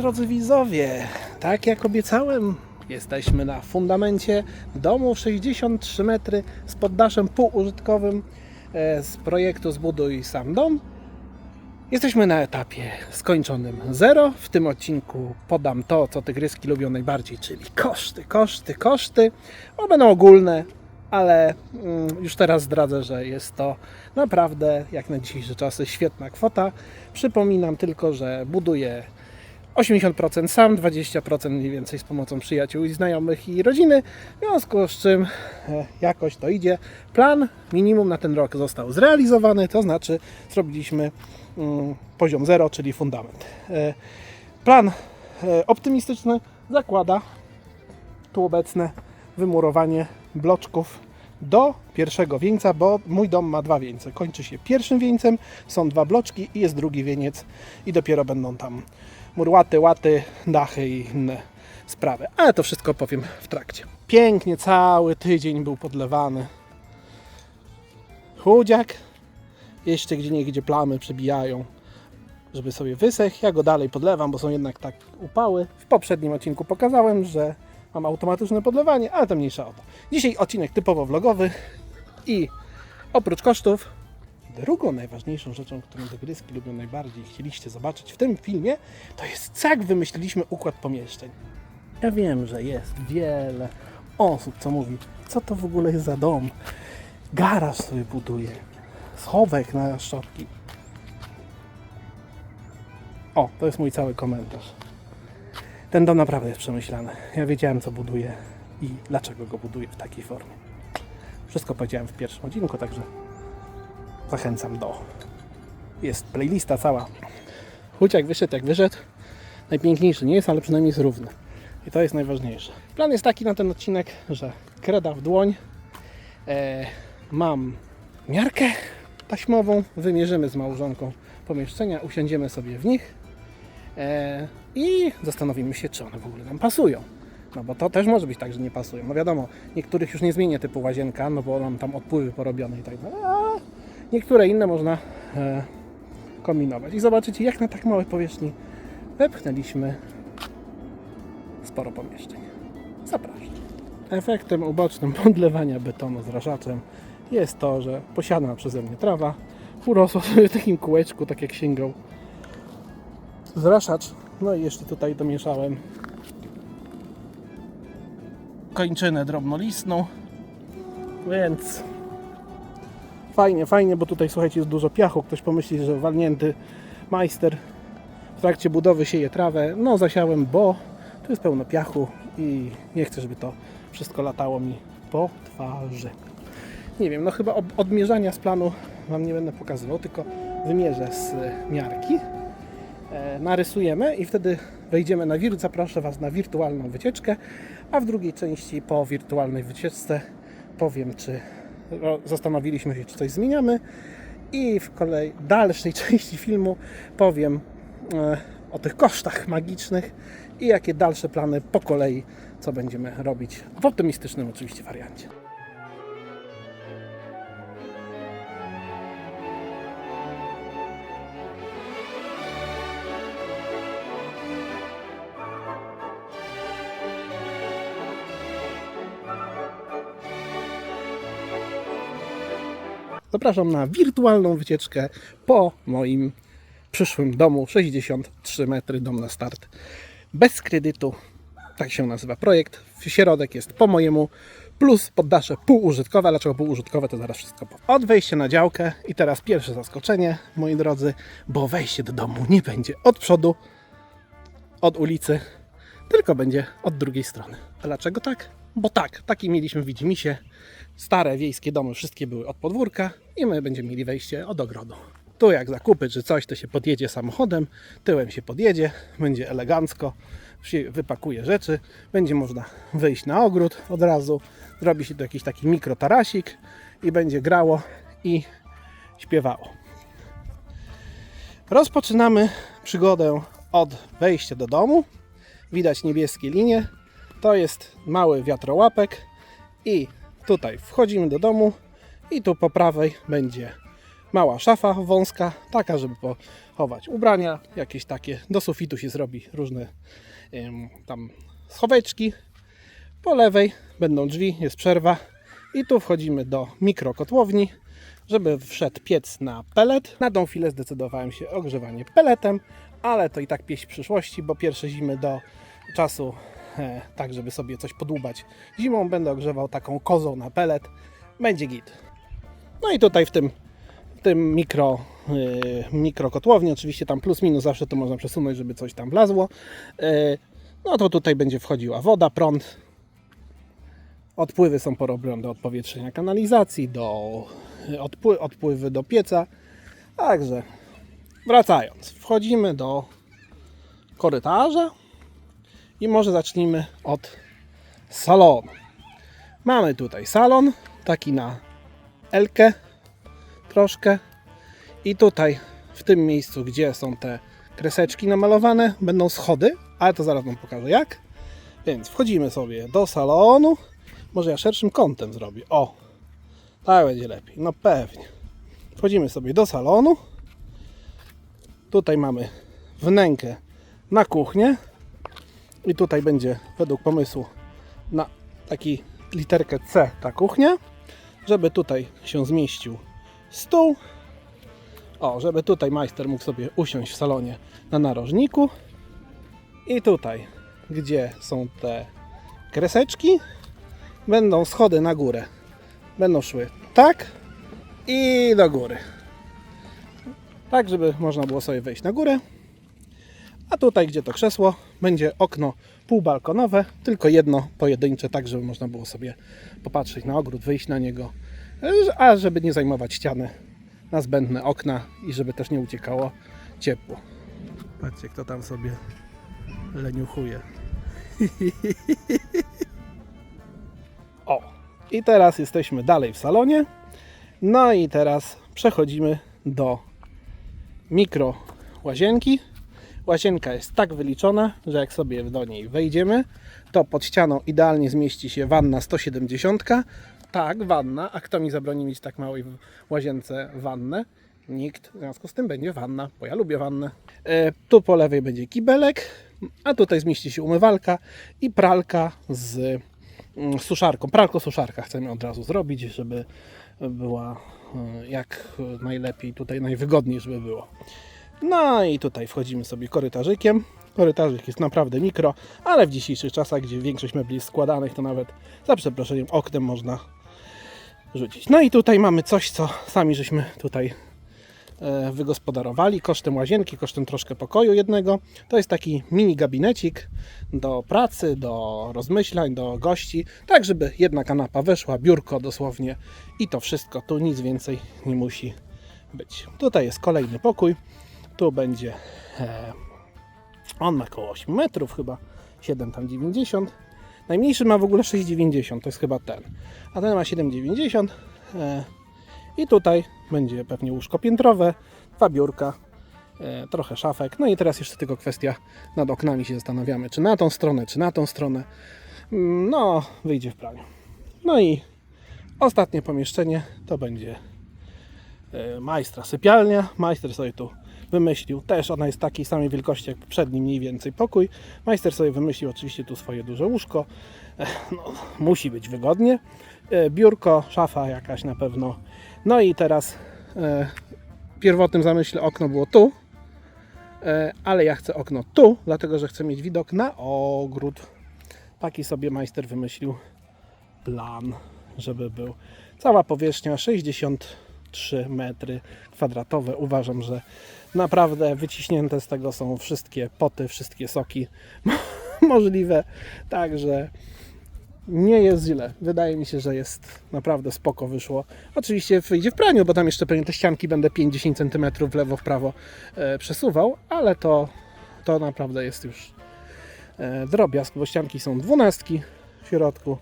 drodzy widzowie. Tak jak obiecałem, jesteśmy na fundamencie domu 63 metry z poddaszem półużytkowym e, z projektu Zbuduj sam dom. Jesteśmy na etapie skończonym zero. W tym odcinku podam to, co tygryski lubią najbardziej, czyli koszty, koszty, koszty. One będą ogólne, ale mm, już teraz zdradzę, że jest to naprawdę, jak na dzisiejsze czasy, świetna kwota. Przypominam tylko, że buduję 80% sam, 20% mniej więcej z pomocą przyjaciół i znajomych i rodziny, w związku z czym e, jakoś to idzie. Plan minimum na ten rok został zrealizowany, to znaczy zrobiliśmy mm, poziom 0, czyli fundament. E, Plan e, optymistyczny zakłada tu obecne wymurowanie bloczków do pierwszego wieńca, bo mój dom ma dwa wieńce. Kończy się pierwszym wieńcem, są dwa bloczki i jest drugi wieniec i dopiero będą tam murłaty, łaty, dachy i inne sprawy. Ale to wszystko powiem w trakcie. Pięknie cały tydzień był podlewany. Chudziak jeszcze gdzie niegdzie plamy przebijają, żeby sobie wysech. Ja go dalej podlewam, bo są jednak tak upały. W poprzednim odcinku pokazałem, że mam automatyczne podlewanie, ale to mniejsza o to. Dzisiaj odcinek typowo vlogowy i oprócz kosztów drugą najważniejszą rzeczą, którą degryski lubią najbardziej i chcieliście zobaczyć w tym filmie, to jest jak wymyśliliśmy układ pomieszczeń. Ja wiem, że jest wiele osób, co mówi, co to w ogóle jest za dom. Garaż sobie buduje, schowek na szczotki. O, to jest mój cały komentarz. Ten dom naprawdę jest przemyślany. Ja wiedziałem, co buduję i dlaczego go buduję w takiej formie. Wszystko powiedziałem w pierwszym odcinku, także zachęcam do. Jest playlista cała. Chuć jak wyszedł, jak wyszedł. Najpiękniejszy nie jest, ale przynajmniej jest równy. I to jest najważniejsze. Plan jest taki na ten odcinek, że kreda w dłoń. E, mam miarkę taśmową. Wymierzymy z małżonką pomieszczenia, usiądziemy sobie w nich e, i zastanowimy się, czy one w ogóle nam pasują. No bo to też może być tak, że nie pasują. No wiadomo, niektórych już nie zmienię typu łazienka, no bo mam tam odpływy porobione i tak dalej. Niektóre inne można e, kombinować. I zobaczycie, jak na tak małej powierzchni wepchnęliśmy sporo pomieszczeń. Zapraszam. Efektem ubocznym podlewania betonu zraszaczem jest to, że posiadana przeze mnie trawa urosła sobie w takim kółeczku, tak jak sięgał zraszacz. No i jeszcze tutaj domieszałem kończynę drobnolistną, więc fajnie, fajnie, bo tutaj słuchajcie jest dużo piachu. Ktoś pomyśli, że walnięty majster w trakcie budowy sieje trawę. No zasiałem, bo tu jest pełno piachu i nie chcę, żeby to wszystko latało mi po twarzy. Nie wiem, no chyba odmierzania z planu Wam nie będę pokazywał, tylko wymierzę z miarki e, narysujemy i wtedy wejdziemy na wir. Zaproszę Was na wirtualną wycieczkę, a w drugiej części po wirtualnej wycieczce powiem, czy zastanowiliśmy się, czy coś zmieniamy i w kolei dalszej części filmu powiem e, o tych kosztach magicznych i jakie dalsze plany po kolei, co będziemy robić w optymistycznym oczywiście wariancie. Zapraszam na wirtualną wycieczkę po moim przyszłym domu 63 metry, dom na start. Bez kredytu, tak się nazywa projekt. Środek jest po mojemu, plus poddasze półużytkowe. Dlaczego półużytkowe, to zaraz wszystko powiem. Od wejścia na działkę i teraz pierwsze zaskoczenie, moi drodzy, bo wejście do domu nie będzie od przodu, od ulicy, tylko będzie od drugiej strony. Dlaczego tak? Bo tak, taki mieliśmy w Widzimisię. Stare wiejskie domy wszystkie były od podwórka i my będziemy mieli wejście od ogrodu. Tu jak zakupy czy coś, to się podjedzie samochodem, tyłem się podjedzie, będzie elegancko, się wypakuje rzeczy, będzie można wyjść na ogród od razu, zrobi się tu jakiś taki mikrotarasik i będzie grało i śpiewało. Rozpoczynamy przygodę od wejścia do domu. Widać niebieskie linie. To jest mały wiatrołapek i tutaj wchodzimy do domu i tu po prawej będzie mała szafa wąska, taka, żeby pochować ubrania, jakieś takie. Do sufitu się zrobi różne em, tam schoweczki. Po lewej będą drzwi, jest przerwa i tu wchodzimy do mikrokotłowni, żeby wszedł piec na pelet. Na tą chwilę zdecydowałem się ogrzewanie peletem, ale to i tak pieśń przyszłości, bo pierwsze zimy do czasu tak, żeby sobie coś podłubać. Zimą będę ogrzewał taką kozą na pelet. Będzie git. No i tutaj w tym, w tym mikro, yy, mikrokotłowni, oczywiście tam plus minus zawsze to można przesunąć, żeby coś tam wlazło. Yy, no to tutaj będzie wchodziła woda, prąd. Odpływy są porobione do odpowietrzenia kanalizacji, do odpły, odpływy do pieca. Także wracając, wchodzimy do korytarza i może zacznijmy od salonu. Mamy tutaj salon, taki na Elkę troszkę. I tutaj, w tym miejscu, gdzie są te kreseczki namalowane, będą schody, ale to zaraz Wam pokażę jak. Więc wchodzimy sobie do salonu. Może ja szerszym kątem zrobię. O, tak będzie lepiej. No pewnie. Wchodzimy sobie do salonu. Tutaj mamy wnękę na kuchnię. I tutaj będzie według pomysłu na taki literkę C ta kuchnia, żeby tutaj się zmieścił stół. O, żeby tutaj majster mógł sobie usiąść w salonie na narożniku. I tutaj, gdzie są te kreseczki, będą schody na górę. Będą szły tak i do góry. Tak, żeby można było sobie wejść na górę. A tutaj, gdzie to krzesło, będzie okno półbalkonowe, tylko jedno pojedyncze, tak żeby można było sobie popatrzeć na ogród, wyjść na niego, a żeby nie zajmować ściany na zbędne okna i żeby też nie uciekało ciepło. Patrzcie, kto tam sobie leniuchuje. o, i teraz jesteśmy dalej w salonie. No i teraz przechodzimy do mikro łazienki. Łazienka jest tak wyliczona, że jak sobie do niej wejdziemy, to pod ścianą idealnie zmieści się wanna 170. Tak, wanna. A kto mi zabroni mieć tak małej łazience wannę? Nikt. W związku z tym będzie wanna, bo ja lubię wannę. E, tu po lewej będzie kibelek, a tutaj zmieści się umywalka i pralka z mm, suszarką. Pralko-suszarka chcemy od razu zrobić, żeby była e, jak najlepiej, tutaj najwygodniej, żeby było. No i tutaj wchodzimy sobie korytarzykiem. Korytarzyk jest naprawdę mikro, ale w dzisiejszych czasach, gdzie większość mebli jest składanych, to nawet za przeproszeniem oknem można rzucić. No i tutaj mamy coś, co sami żeśmy tutaj e, wygospodarowali kosztem łazienki, kosztem troszkę pokoju jednego. To jest taki mini gabinecik do pracy, do rozmyślań, do gości, tak żeby jedna kanapa weszła, biurko dosłownie i to wszystko. Tu nic więcej nie musi być. Tutaj jest kolejny pokój. Tu będzie. E, on ma około 8 metrów, chyba 7 tam 90. Najmniejszy ma w ogóle 6,90, to jest chyba ten. A ten ma 7,90. E, I tutaj będzie pewnie łóżko piętrowe, dwa biurka, e, trochę szafek. No i teraz jeszcze tylko kwestia nad oknami się zastanawiamy, czy na tą stronę, czy na tą stronę. Mm, No, wyjdzie w praniu. No i ostatnie pomieszczenie to będzie e, majstra sypialnia. Majster sobie tu wymyślił, też ona jest takiej samej wielkości jak poprzedni mniej więcej pokój. Majster sobie wymyślił oczywiście tu swoje duże łóżko. E, No, musi być wygodnie. E, Biurko, szafa jakaś na pewno. No i teraz e, w pierwotnym zamyśle okno było tu, e, ale ja chcę okno tu, dlatego że chcę mieć widok na ogród. Taki sobie majster wymyślił plan, żeby był. Cała powierzchnia 63 metry kwadratowe. Uważam, że naprawdę wyciśnięte z tego są wszystkie poty, wszystkie soki możliwe. Także nie jest źle. Wydaje mi się, że jest naprawdę spoko wyszło. Oczywiście wyjdzie w praniu, bo tam jeszcze pewnie te ścianki będę 50 cm w lewo, w prawo e, przesuwał, ale to, to naprawdę jest już e, drobiazg, bo ścianki są dwunastki w środku.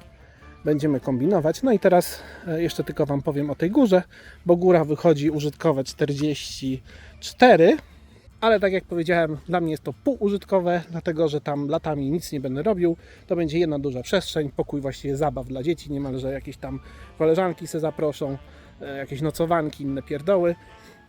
Będziemy kombinować. No i teraz e, jeszcze tylko Wam powiem o tej górze, bo góra wychodzi użytkowe 44, ale tak jak powiedziałem, dla mnie jest to półużytkowe, dlatego że tam latami nic nie będę robił. To będzie jedna duża przestrzeń, pokój właściwie zabaw dla dzieci, niemalże jakieś tam koleżanki se zaproszą. e, jakieś nocowanki, inne pierdoły.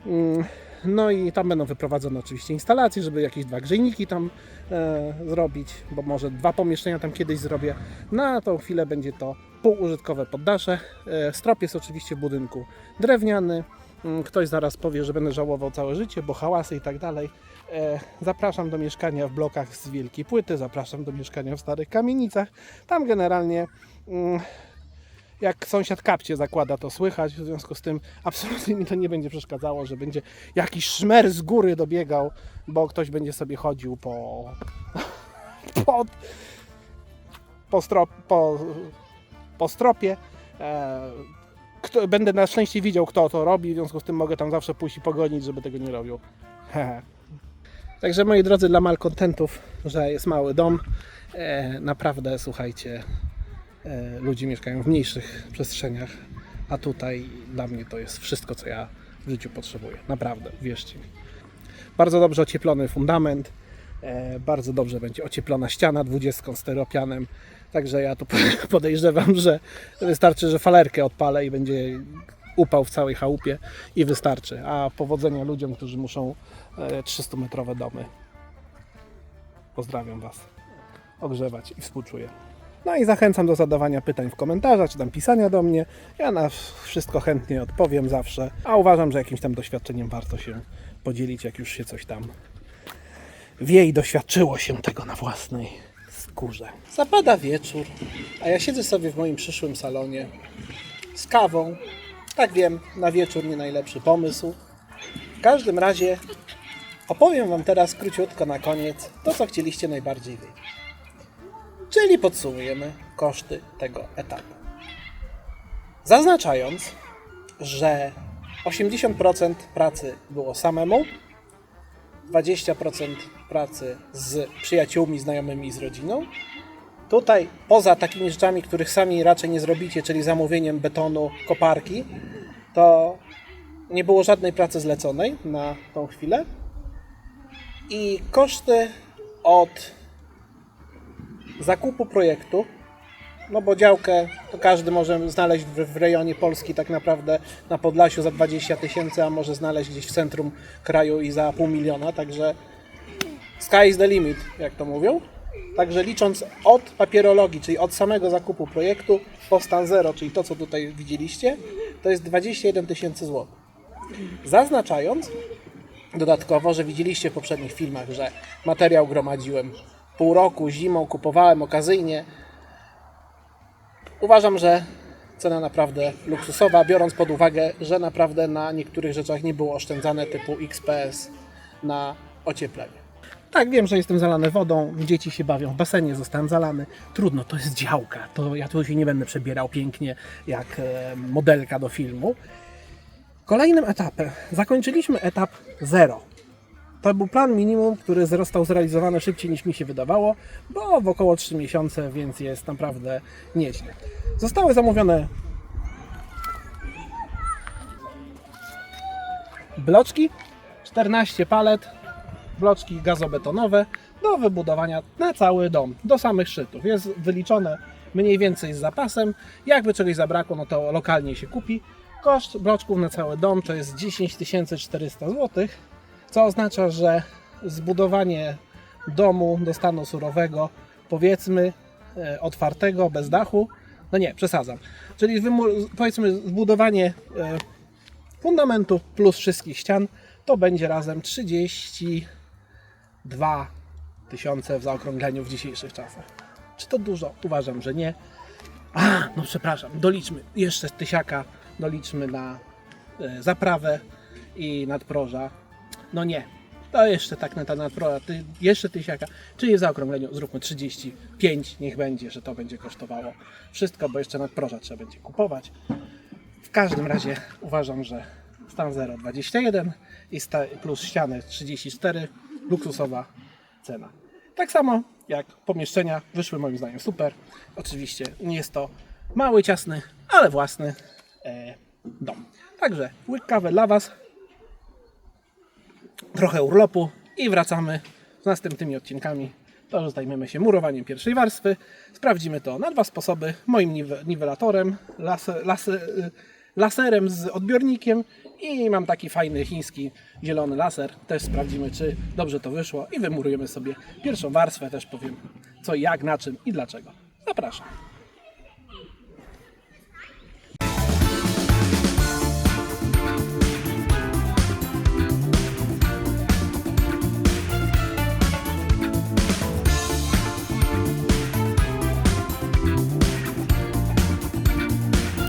Mm, No i tam będą wyprowadzone oczywiście instalacje, żeby jakieś dwa grzejniki tam e, zrobić, bo może dwa pomieszczenia tam kiedyś zrobię. Na tą chwilę będzie to półużytkowe poddasze. E, strop jest oczywiście w budynku drewniany. Mm, Ktoś zaraz powie, że będę żałował całe życie, bo hałasy i tak dalej. E, Zapraszam do mieszkania w blokach z wielkiej płyty, zapraszam do mieszkania w starych kamienicach. Tam generalnie mm, jak sąsiad kapcie zakłada, to słychać. W związku z tym absolutnie mi to nie będzie przeszkadzało, że będzie jakiś szmer z góry dobiegał, bo ktoś będzie sobie chodził po. po, po, strop, po, po stropie. E, kto, będę na szczęście widział, kto to robi, w związku z tym mogę tam zawsze pójść i pogonić, żeby tego nie robił. Także moi drodzy, dla malkontentów, że jest mały dom, e, naprawdę słuchajcie, e, ludzie mieszkają w mniejszych przestrzeniach, a tutaj dla mnie to jest wszystko, co ja w życiu potrzebuję. Naprawdę, wierzcie mi. Bardzo dobrze ocieplony fundament, e, bardzo dobrze będzie ocieplona ściana 20 styropianem, także ja tu podejrzewam, że wystarczy, że falerkę odpalę i będzie upał w całej chałupie i wystarczy. A powodzenia ludziom, którzy muszą 300-metrowe domy. Pozdrawiam Was. Ogrzewać i współczuję. No i zachęcam do zadawania pytań w komentarzach, czy tam pisania do mnie. Ja na wszystko chętnie odpowiem zawsze, a uważam, że jakimś tam doświadczeniem warto się podzielić, jak już się coś tam wie i doświadczyło się tego na własnej Zapada wieczór, a ja siedzę sobie w moim przyszłym salonie z kawą. Tak wiem, na wieczór nie najlepszy pomysł. W każdym razie opowiem Wam teraz króciutko na koniec to, co chcieliście najbardziej wiedzieć. Czyli podsumujemy koszty tego etapu. Zaznaczając, że 80% pracy było samemu, 20% pracy z przyjaciółmi, znajomymi i z rodziną. Tutaj, poza takimi rzeczami, których sami raczej nie zrobicie, czyli zamówieniem betonu, koparki, to nie było żadnej pracy zleconej na tą chwilę. I koszty od zakupu projektu, no bo działkę to każdy może znaleźć w, w rejonie Polski tak naprawdę na Podlasiu za 20 tysięcy, a może znaleźć gdzieś w centrum kraju i za pół miliona, także sky is the limit, jak to mówią. Także licząc od papierologii, czyli od samego zakupu projektu po stan zero, czyli to co tutaj widzieliście, to jest 21 tysięcy złotych. Zaznaczając dodatkowo, że widzieliście w poprzednich filmach, że materiał gromadziłem pół roku, zimą kupowałem okazyjnie. Uważam, że cena naprawdę luksusowa, biorąc pod uwagę, że naprawdę na niektórych rzeczach nie było oszczędzane typu XPS na ocieplenie. Tak, wiem, że jestem zalany wodą, dzieci się bawią w basenie, zostałem zalany. Trudno, to jest działka, to ja tu się nie będę przebierał pięknie jak e, modelka do filmu. Kolejnym etapem zakończyliśmy etap 0. To był plan minimum, który został zrealizowany szybciej niż mi się wydawało, bo w około 3 miesiące, więc jest naprawdę nieźle. Zostały zamówione bloczki, 14 palet, bloczki gazobetonowe do wybudowania na cały dom, do samych szczytów. Jest wyliczone mniej więcej z zapasem. Jakby czegoś zabrakło, no to lokalnie się kupi. Koszt bloczków na cały dom to jest 10 400 zł, co oznacza, że zbudowanie domu do stanu surowego, powiedzmy e, otwartego, bez dachu, no nie, przesadzam. Czyli powiedzmy zbudowanie e, fundamentu plus wszystkich ścian, to będzie razem 32 tysiące w zaokrągleniu w dzisiejszych czasach. Czy to dużo? Uważam, że nie. A, no przepraszam, doliczmy jeszcze tysiaka, doliczmy na e, zaprawę i nadproża. No nie, to jeszcze tak na ta nadproża, ty, jeszcze tysiaka, czyli w zaokrągleniu zróbmy 35, niech będzie, że to będzie kosztowało wszystko, bo jeszcze nadproża trzeba będzie kupować. W każdym razie uważam, że stan 0 21 i plus ściany 34 luksusowa cena. Tak samo jak pomieszczenia wyszły moim zdaniem super. Oczywiście nie jest to mały, ciasny, ale własny e, dom. Także łyk kawy dla Was, trochę urlopu i wracamy z następnymi odcinkami. To, że zajmiemy się murowaniem pierwszej warstwy. Sprawdzimy to na dwa sposoby. Moim niwe- niwelatorem, y, laserem z odbiornikiem i mam taki fajny chiński zielony laser. Też sprawdzimy, czy dobrze to wyszło i wymurujemy sobie pierwszą warstwę. Też powiem co, jak, na czym i dlaczego. Zapraszam.